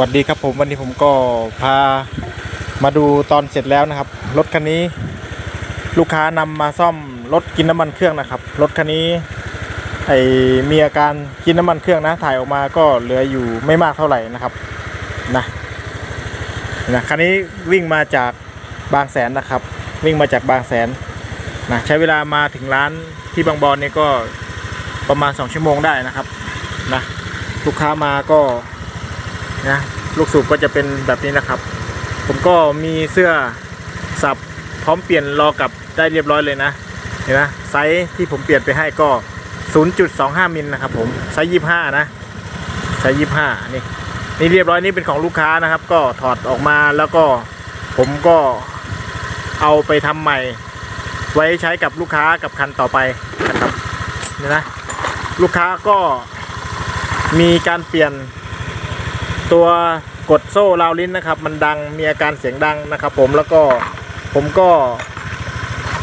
สวัสดีครับผมวันนี้ผมก็พามาดูตอนเสร็จแล้วนะครับ รถคันนี้ลูกค้านำมาซ่อมรถกินน้ำมันเครื่องนะครับ รถคันนี้ไอมีอาการกินน้ำมันเครื่องนะถ่ายออกมาก็เหลืออยู่ไม่มากเท่าไหร่นะครับนะนะคันนี้วิ่งมาจากบางแสนนะครับ วิ่งมาจากบางแสนนะใช้เวลามาถึงร้านที่บางบอนนี่ก็ประมาณ 2 ชั่วโมงได้นะครับนะลูกค้ามาก็ นะลูกสูบก็จะเป็นแบบนี้นะครับ ผมก็มีเสื้อสับพร้อมเปลี่ยนรอกับได้เรียบร้อยเลยนะเห็นไหมไซส์ที่ผมเปลี่ยนไปให้ก็ 0.25 มิลนะครับผมไซส์25 นะไซส์25 นี่นี่เรียบร้อยนี่เป็นของลูกค้านะครับ ก็ถอดออกมาแล้วก็ผมก็เอาไปทำใหม่ ไว้ใช้กับลูกค้ากับคันต่อไปนะครับนี่นะลูกค้าก็มีการเปลี่ยน ตัวกดโซ่ราวลิ้นนะครับ มันดังมีอาการเสียงดังนะครับ ผมแล้วก็ผมก็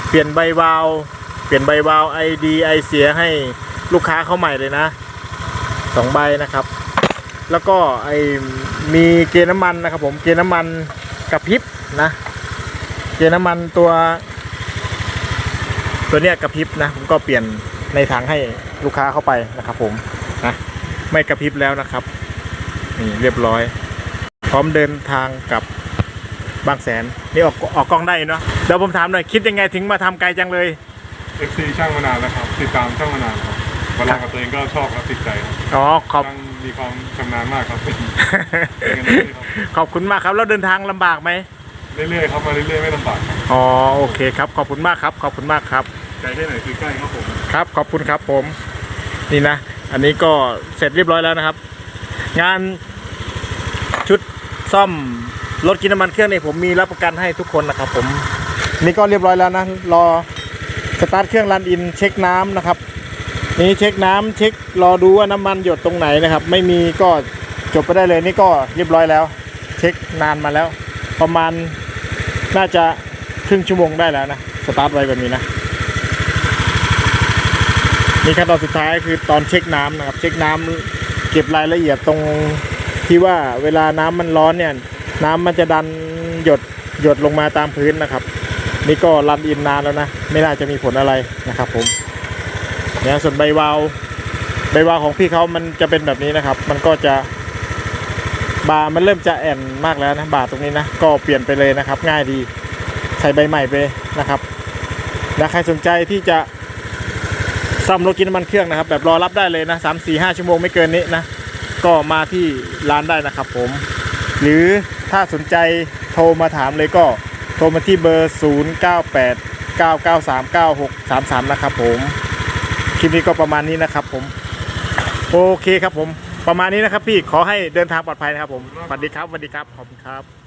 เปลี่ยนใบวาล์วเปลี่ยนใบวาล์วไอดีไอเสียให้ลูกค้าเข้าใหม่เลยนะสองใบนะครับ แล้วก็ไอมีเกน้ำมันนะครับ ผมเกน้ำมันกระพริบนะเกน้ำมันตัว ตัวเนี้ยกระพริบนะผมก็เปลี่ยนในถังให้ลูกค้าเข้าไปนะครับ ผมนะไม่กระพริบแล้วนะครับ นี่เรียบร้อย พร้อมเดินทางกลับบางแสนนี่ออกออกกล้องได้เนาะเดี๋ยวผมถามหน่อยคิดยังไงถึงมาทำไกลจังเลย FC ช่างมานานแล้วครับติดตามช่างมานานครับมาลองกับตัวเองก็ชอบและติดใจครับอ๋อขอบ ช่างมีความชำนาญมากครับ เป็นกันเรื่อยๆครับขอบคุณมากครับแล้วเดินทางลำบากไหมเรื่อยๆครับมาเรื่อยๆไม่ลำบากครับอ๋อโอเคครับขอบคุณมากครับ ขอบคุณมากครับ ไกลแค่ไหนคือใกล้ครับผม ครับขอบคุณครับผม นี่นะ อันนี้ก็เสร็จเรียบร้อยแล้วนะครับ งานชุดซ่อมรถกินน้ำมันเครื่องนี่ผมมีรับประกันให้ทุกคนนะครับ ผมนี่ก็เรียบร้อยแล้วนะรอสตาร์ทเครื่องรันอินเช็คน้ำนะครับ นี่เช็คน้ำเช็ครอดูว่าน้ำมันหยดตรงไหนนะครับ ไม่มีก็จบไปได้เลยนี่ก็เรียบร้อยแล้ว เช็คนานมาแล้ว ประมาณน่าจะครึ่งชั่วโมงได้แล้วนะสตาร์ทไว้แบบนี้นะนี่ขั้นตอนสุดท้ายคือตอนเช็คน้ำนะครับ เช็คน้ำ เก็บรายละเอียดตรงที่ว่าเวลาน้ำมันร้อนเนี่ย น้ำมันจะดันหยดหยดลงมาตามพื้นนะครับ นี่ก็รันอินนานแล้วนะ ไม่น่าจะมีผลอะไรนะครับ ผมเนี่ยส่วนใบวาวใบวาวของพี่เขามันจะเป็นแบบนี้นะครับ มันก็จะบาร์มันเริ่มจะแอนมากแล้วนะบาตรงนี้นะก็เปลี่ยนไปเลยนะครับ ง่ายดีใส่ใบใหม่ไปนะครับแล้วใครสนใจที่จะ ซ่อมรถกินน้ำมันเครื่องนะครับ แบบรอรับได้เลยนะสามสี่ห้าชั่วโมงไม่เกินนี้นะ ก็มาที่ร้านได้นะครับผม หรือถ้าสนใจโทรมาถามเลยก็โทรมาที่เบอร์ 0 9 8 9 9 3 9 6 3 3 นะครับผมคลิปนี้ก็ประมาณนี้นะครับผม โอเคครับผม ประมาณนี้นะครับพี่ขอให้เดินทางปลอดภัยนะครับผมสวัสดีครับสวัสดีครับขอบคุณครับ